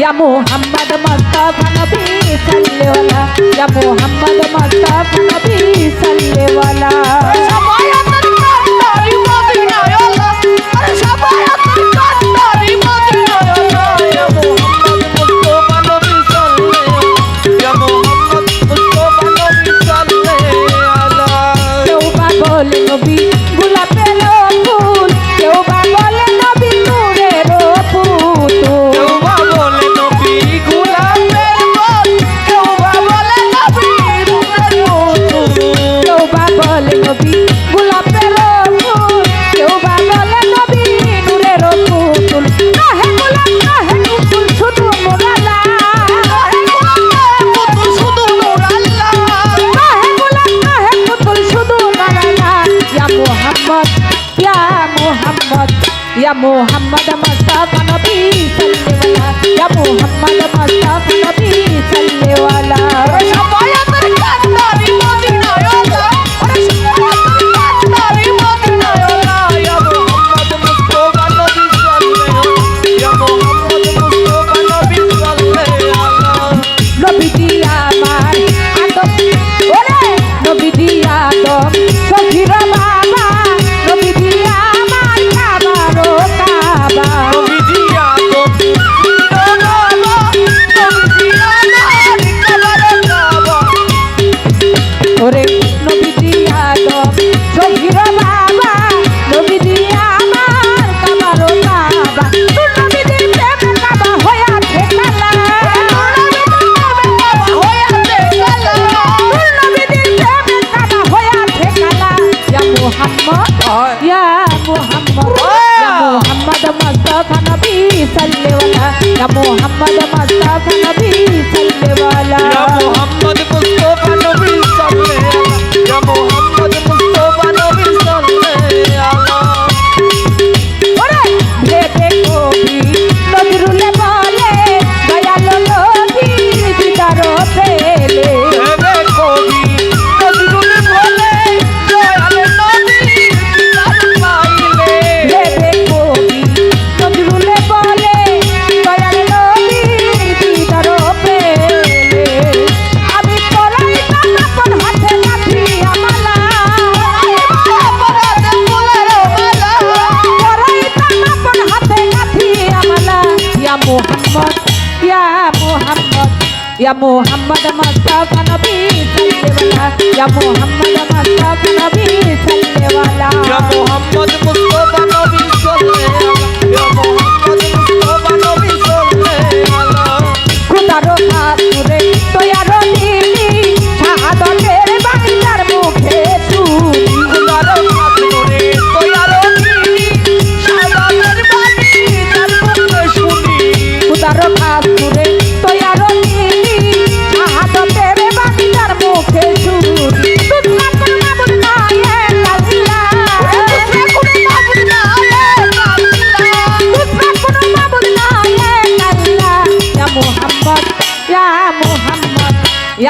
या मोहम्मद मस्ता नबी सल्ले वाला या मोहम्मद मस्ता नबी सल्ले वाला या मोहम्मद मुस्तफा नबी सल्लल्लाहु या मोहम्मद मुस्तफा नबी Muhammad मोहम्मद या मोहम्मद मुस्तफा नबी सल्लल्लाहु Muhammad या मोहम्मद ইয়া মোহাম্মদ ইয়া মোহাম্মদ ইয়া মোহাম্মদ মুস্তাফা নবী সাল্লাল্লাহু ইয়া মোহাম্মদ মুস্তাফা নবী সাল্লাল্লাহু ইয়া Mohammad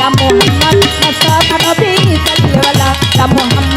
Ya Muhammad, Mustafa Nabi, Sallallahu Alaihi Wasallam.